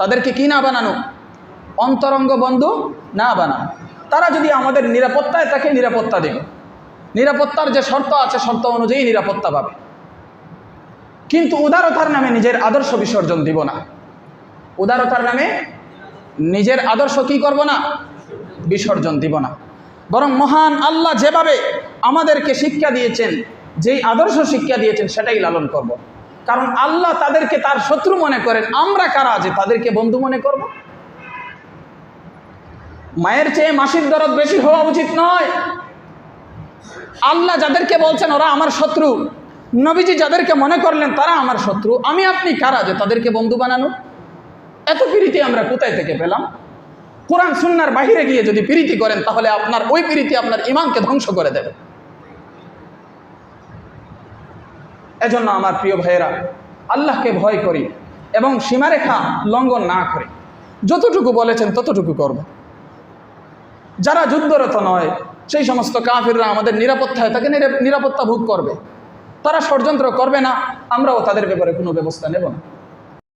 তাদেরকে কি না বানানো? অন্তরঙ্গ বন্ধু না বানানো। তারা যদি আমাদের নিরাপত্তায় তাকে নিরাপত্তা দেবে। নিরাপত্তার যে শর্ত আছে, শর্ত অনুযায়ী নিরাপত্তা পাবে। কিন্তু উদারতার নামে নিজের আদর্শ বিসর্জন দিব না। উদারতার নামে নিজের আদর্শ কি করব না? বিসর্জন দিব না। বরং মহান আল্লাহ যেভাবে আমাদেরকে শিক্ষা দিয়েছেন, যেই আদর্শ শিক্ষা দিয়েছেন, সেটাই লালন করব। কারণ আল্লাহ তাদেরকে তার শত্রু মনে করেন। আমরা কারা যে তাদেরকে বন্ধু মনে করব? মায়ের চেয়ে মাসির দরদ বেশি হওয়া উচিত নয়। আল্লাহ যাদেরকে বলছেন, ওরা আমার শত্রু। নবীজি যাদেরকে মনে করলেন, তারা আমার শত্রু। আমি, আপনি কারা যে তাদেরকে বন্ধু বানানো? এত প্রীতি আমরা কোথায় থেকে পেলাম? কোরআন, সুন্নার বাহিরে গিয়ে যদি প্রীতি করেন, তাহলে আপনার ওই প্রীতি আপনার ইমানকে ধ্বংস করে দেবে। এজন্য আমার প্রিয় ভাইয়েরা, আল্লাহকে ভয় করি এবং সীমারেখা লঙ্ঘন না করে। যতটুকু বলেছেন ততটুকু করব। যারা যুদ্ধরত নয়, সেই সমস্ত কাফিররা আমাদের নিরাপত্তায় তাকে নিরাপত্তা ভোগ করবে। তারা ষড়যন্ত্র করবে না, আমরাও তাদের ব্যাপারে কোনো ব্যবস্থা নেব না।